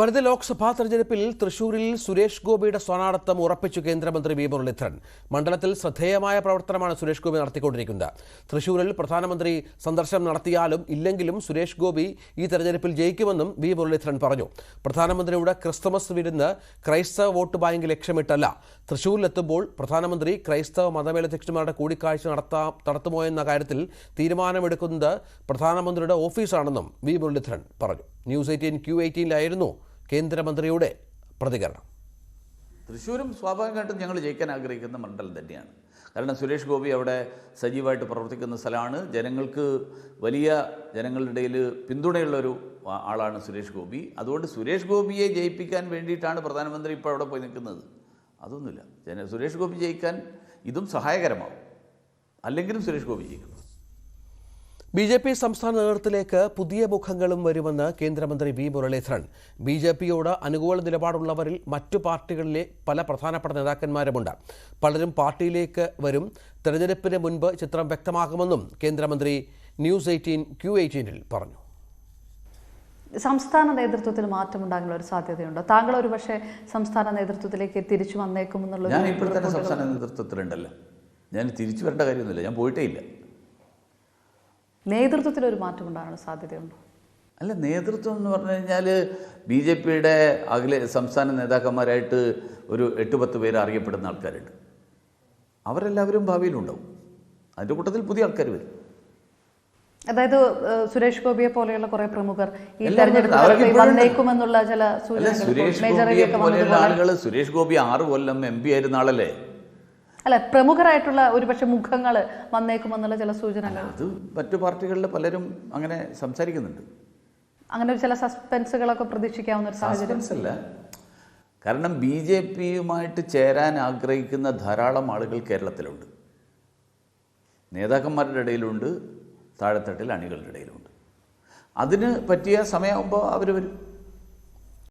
വരുന്ന ലോക്സഭാ തെരഞ്ഞെടുപ്പിൽ തൃശൂരിൽ സുരേഷ് ഗോപിയുടെ സ്വനാടത്തം ഉറപ്പിച്ചു കേന്ദ്രമന്ത്രി വി മുരളീധരൻ. മണ്ഡലത്തിൽ ശ്രദ്ധേയമായ പ്രവർത്തനമാണ് സുരേഷ് ഗോപി നടത്തിക്കൊണ്ടിരിക്കുന്നത്. തൃശൂരിൽ പ്രധാനമന്ത്രി സന്ദർശനം നടത്തിയാലും ഇല്ലെങ്കിലും സുരേഷ് ഗോപി ഈ തെരഞ്ഞെടുപ്പിൽ ജയിക്കുമെന്നും വി മുരളീധരൻ പറഞ്ഞു. പ്രധാനമന്ത്രിയുടെ ക്രിസ്തുമസ് വിരുന്ന് ക്രൈസ്തവ വോട്ട് ബാങ്ക് ലക്ഷ്യമിട്ടല്ല. തൃശൂരിലെത്തുമ്പോൾ പ്രധാനമന്ത്രി ക്രൈസ്തവ മതമേലധ്യക്ഷന്മാരുടെ കൂടിക്കാഴ്ച നടത്താം നടത്തുമോ എന്ന കാര്യത്തിൽ തീരുമാനമെടുക്കുന്നത് പ്രധാനമന്ത്രിയുടെ ഓഫീസാണെന്നും വി മുരളീധരൻ പറഞ്ഞു. ന്യൂസ് എയ്റ്റീൻ ക്യു എയ്റ്റീനിലായിരുന്നു കേന്ദ്രമന്ത്രിയുടെ പ്രതികരണം. തൃശ്ശൂരും സ്വാഭാവികമായിട്ടും ഞങ്ങൾ ജയിക്കാൻ ആഗ്രഹിക്കുന്ന മണ്ഡലം തന്നെയാണ്. കാരണം സുരേഷ് ഗോപി അവിടെ സജീവമായിട്ട് പ്രവർത്തിക്കുന്ന സ്ഥലമാണ്. ജനങ്ങൾക്ക് വലിയ ജനങ്ങളുടെ ഇടയിൽ പിന്തുണയുള്ളൊരു ആളാണ് സുരേഷ് ഗോപി. അതുകൊണ്ട് സുരേഷ് ഗോപിയെ ജയിപ്പിക്കാൻ വേണ്ടിയിട്ടാണ് പ്രധാനമന്ത്രി ഇപ്പോൾ അവിടെ പോയി നിൽക്കുന്നത്. അതൊന്നുമില്ല. ജന സുരേഷ് ഗോപി ജയിക്കാൻ ഇതും സഹായകരമാകും അല്ലെങ്കിലും സുരേഷ് ഗോപി ജയിക്കും ബി ജെ പി സംസ്ഥാന നേതൃത്വത്തിലേക്ക് പുതിയ മുഖങ്ങളും വരുമെന്ന് കേന്ദ്രമന്ത്രി വി മുരളീധരൻ. ബി ജെ പിയോട് അനുകൂല നിലപാടുള്ളവരിൽ മറ്റു പാർട്ടികളിലെ പല പ്രധാനപ്പെട്ട നേതാക്കന്മാരുമുണ്ട്. പലരും പാർട്ടിയിലേക്ക് വരും. തെരഞ്ഞെടുപ്പിന് മുൻപ് ചിത്രം വ്യക്തമാകുമെന്നും കേന്ദ്രമന്ത്രി ന്യൂസ് എയ്റ്റീൻ ക്യൂ എയ്റ്റീനിൽ പറഞ്ഞു. സംസ്ഥാന നേതൃത്വത്തിൽ മാറ്റമുണ്ടാകാനുള്ള ഒരു സാധ്യതയുണ്ടോ? താങ്കൾ ഒരു പക്ഷേ സംസ്ഥാന നേതൃത്വത്തിലേക്ക് തിരിച്ചു വന്നേക്കും എന്നുള്ള ഞാൻ ഇപ്പോഴത്തെ സംസ്ഥാന നേതൃത്വത്തിലുണ്ടല്ലോ. ഞാൻ തിരിച്ചു വരേണ്ട കാര്യമൊന്നുമില്ല. ഞാൻ പോയിട്ടേ ഇല്ല. നേതൃത്വത്തിൽ ഒരു മാറ്റം ഉണ്ടാകാനുള്ള സാധ്യതയുണ്ടോ? അല്ല നേതൃത്വം എന്ന് പറഞ്ഞു കഴിഞ്ഞാൽ ബി ജെ പിയുടെ അഖില സംസ്ഥാന നേതാക്കന്മാരായിട്ട് ഒരു എട്ട് പത്ത് പേര് അറിയപ്പെടുന്ന ആൾക്കാരുണ്ട്. അവരെല്ലാവരും ഭാവിയിലുണ്ടാവും അതിന്റെ കൂട്ടത്തിൽ പുതിയ ആൾക്കാർ വരും. അതായത് സുരേഷ് ഗോപിയെ പോലെയുള്ള കുറെ പ്രമുഖർ ഈ തെരഞ്ഞെടുപ്പ്. വന്നേക്കുമെന്നുള്ള ചില സൂചനകൾ സുരേഷ് ഗോപിയെ പോലെയുള്ള ആളുകൾ സുരേഷ് ഗോപി ആറ് കൊല്ലം എം പി ആയിരുന്ന ആളല്ലേ? അല്ല പ്രമുഖരായിട്ടുള്ള ഒരുപക്ഷെ മുഖങ്ങൾ വന്നേക്കുമെന്നുള്ള ചില സൂചനകൾ. അത് മറ്റു പാർട്ടികളിൽ പലരും അങ്ങനെ സംസാരിക്കുന്നുണ്ട്. അങ്ങനെ ഒരു ചില സസ്പെൻസുകളൊക്കെ പ്രതീക്ഷിക്കാവുന്ന ഒരു സാഹചര്യം. അല്ല. കാരണം ബി ജെ പിയുമായിട്ട് ചേരാൻ ആഗ്രഹിക്കുന്ന ധാരാളം ആളുകൾ കേരളത്തിലുണ്ട്. നേതാക്കന്മാരുടെ ഇടയിലുണ്ട് താഴെത്തട്ടിൽ അണികളുടെ ഇടയിലുണ്ട്. അതിന് പറ്റിയ സമയമാകുമ്പോൾ അവർ വരും.